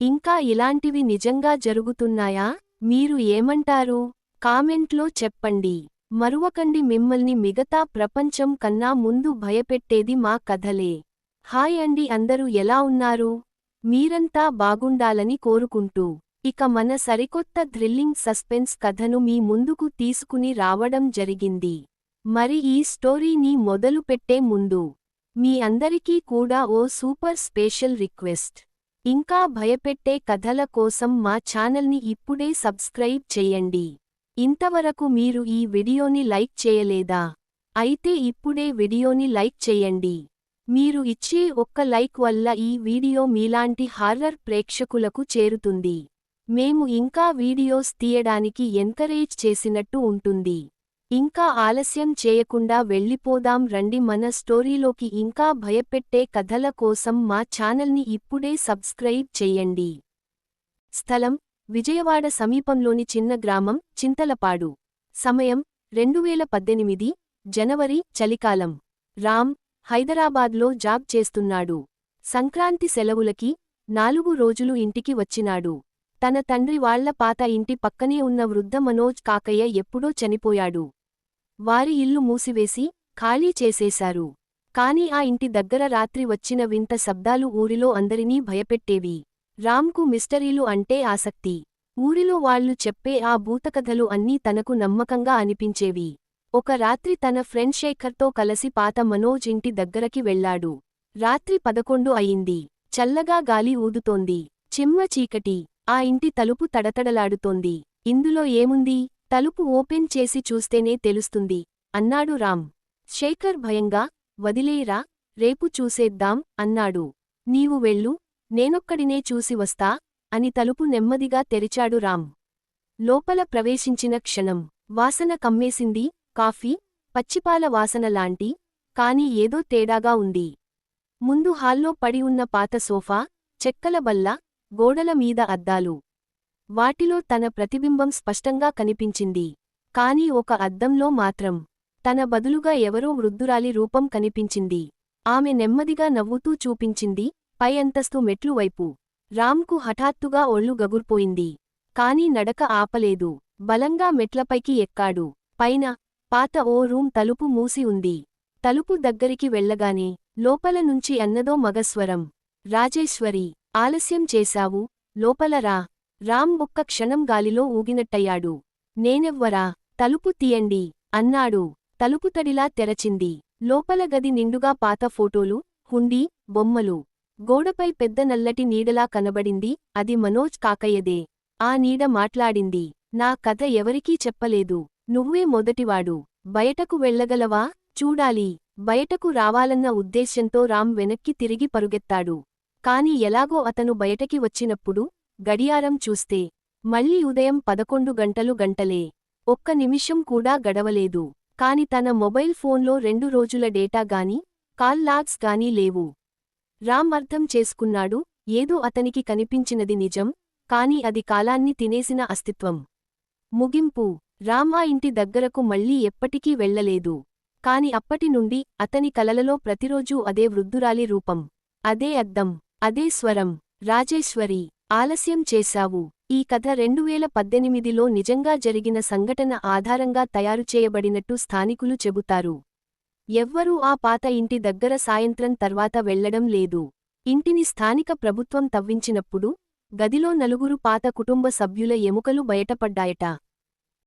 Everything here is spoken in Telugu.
ఇంకా ఇలాంటివి నిజంగా జరుగుతున్నాయా? మీరు ఏమంటారు? కామెంట్లో చెప్పండి. మరువకండి మిమ్మల్ని మిగతా ప్రపంచం కన్నా ముందు భయపెట్టేది మా కథలే. హాయ్ అండి అందరూ ఎలా ఉన్నారు? మీరంతా బాగుండాలని కోరుకుంటూ. ఇక మన సరికొత్త థ్రిల్లింగ్ సస్పెన్స్ కథను మీ ముందుకు తీసుకుని రావడం జరిగింది. మరి ఈ స్టోరీని మొదలుపెట్టే ముందు మీ అందరికీ కూడా ఓ సూపర్ స్పెషల్ రిక్వెస్ట్. ఇంకా భయపెట్టే కథల కోసం మా ఛానల్ని ఇప్పుడే సబ్స్క్రైబ్ చేయండి. ఇంతవరకు మీరు ఈ వీడియోని లైక్ చేయలేదా? అయితే ఇప్పుడే వీడియోని లైక్ చేయండి. మీరు ఇచ్చే ఒక్క లైక్ వల్ల ఈ వీడియో మీలాంటి హార్రర్ ప్రేక్షకులకు చేరుతుంది. మేము ఇంకా వీడియోస్ తీయడానికి ఎంకరేజ్ చేసినట్టు ఉంటుంది. ఇంకా ఆలస్యం చేయకుండా వెళ్ళిపోదాం రండి మన స్టోరీలోకి ఇంకా భయపెట్టే కథల కోసం మా ఛానల్ని ఇప్పుడే సబ్స్క్రైబ్ చెయ్యండి స్థలం విజయవాడ సమీపంలోని చిన్న గ్రామం చింతలపాడు. సమయం రెండువేల పద్దెనిమిది జనవరి చలికాలం. రామ్ హైదరాబాద్లో జాబ్ చేస్తున్నాడు. సంక్రాంతి సెలవులకి నాలుగు రోజులు ఇంటికి వచ్చినాడు. తన తండ్రి వాళ్ళ పాత ఇంటి పక్కనే ఉన్న వృద్ధ మనోజ్ కాకయ్య ఎప్పుడో చనిపోయాడు. వారి ఇల్లు మూసివేసి ఖాళీ చేసేశారు. కాని ఆ ఇంటి దగ్గర రాత్రి వచ్చిన వింత శబ్దాలు ఊరిలో అందరినీ భయపెట్టేవి. రామ్కు మిస్టరీలు అంటే ఆసక్తి. ఊరిలో వాళ్ళు చెప్పే ఆ భూతకథలు అన్నీ తనకు నమ్మకంగా అనిపించేవి. ఒక రాత్రి తన ఫ్రెండ్ శేఖర్తో కలసి పాత మనోజ్ ఇంటి దగ్గరకి వెళ్ళాడు రాత్రి పదకొండు అయింది. చల్లగా గాలి ఊదుతోంది. చిమ్మ చీకటి. ఆ ఇంటి తలుపు తడతడలాడుతోంది. ఇందులో ఏముంది? తలుపు ఓపెన్ చేసి చూస్తేనే తెలుస్తుంది. అన్నాడు రామ్. శేఖర్ భయంగా వదిలేరా రేపు చూసేద్దాం అన్నాడు. నీవు వెళ్ళు నేనొక్కడినే చూసి వస్తా అని తలుపు నెమ్మదిగా తెరిచాడు రామ్. లోపల ప్రవేశించిన క్షణం. వాసన కమ్మేసింది కాఫీ పచ్చిపాల వాసన లాంటి కాని ఏదో తేడాగా ఉంది. ముందు హాల్లో పడి ఉన్న పాత సోఫా చెక్కల బల్ల గోడల మీద అద్దాలు. వాటిలో తన ప్రతిబింబం స్పష్టంగా కనిపించింది. కాని ఒక అద్దంలో మాత్రం తన బదులుగా ఎవరో వృద్ధురాలి రూపం కనిపించింది. ఆమె నెమ్మదిగా నవ్వుతూ చూపించింది పై అంతస్తు మెట్లు వైపు. రామ్కు హఠాత్తుగా ఒళ్ళు గగుర్పోయింది. కాని నడక ఆపలేదు. బలంగా మెట్లపైకి ఎక్కాడు. పైన పాత ఓ రూమ్ తలుపు మూసి ఉంది. తలుపు దగ్గరికి వెళ్ళగానే లోపల నుంచి అన్నదో మగస్వరం. రాజేశ్వరి ఆలస్యం చేశావు? లోపల రా. రామ్ ఒక్క క్షణం గాలిలో ఊగినట్టయ్యాడు. నేనెవ్వరా? తలుపు తీయండి అన్నాడు. తలుపు తడిలా తెరచింది. లోపల గది నిండుగా పాత ఫోటోలు హుండీ బొమ్మలు. గోడపై పెద్ద నల్లటి నీడలా కనబడింది. అది మనోజ్ కాకయ్యదే. ఆ నీడ మాట్లాడింది. నా కథ ఎవరికీ చెప్పలేదు. నువ్వే మొదటివాడు. బయటకు వెళ్ళగలవా? చూడాలి. బయటకు రావాలన్న ఉద్దేశ్యంతో రామ్ వెనక్కి తిరిగి పరుగెత్తాడు. కాని ఎలాగో అతను బయటకి వచ్చినప్పుడు గడియారం చూస్తే మళ్ళీ ఉదయం పదకొండు గంటలు గంటలే. ఒక్క నిమిషం కూడా గడవలేదు. కాని తన మొబైల్ ఫోన్లో రెండు రోజుల డేటా గాని కాల్ లాగ్స్ గానీ లేవు. రామ్ అర్థం చేసుకున్నాడు ఏదో అతనికి కనిపించినది నిజం కాని అది కాలాన్ని తినేసిన అస్తిత్వం. ముగింపు రామా ఇంటి దగ్గరకు మళ్ళీ ఎప్పటికీ వెళ్ళలేదు కాని అప్పటి నుండి అతని కలలలో ప్రతిరోజూ అదే వృద్ధురాలి రూపం అదే అద్దం అదే స్వరం రాజేశ్వరి. ఆలస్యం చేశావు. ఈ కథ రెండువేల పద్దెనిమిదిలో నిజంగా జరిగిన సంఘటన ఆధారంగా తయారుచేయబడినట్టు స్థానికులు చెబుతారు. ఎవ్వరూ ఆ పాత ఇంటి దగ్గర సాయంత్రం తర్వాత వెళ్ళడం లేదు. ఇంటిని స్థానిక ప్రభుత్వం తవ్వించినప్పుడు గదిలో నలుగురు పాత కుటుంబ సభ్యుల ఎముకలు బయటపడ్డాయట.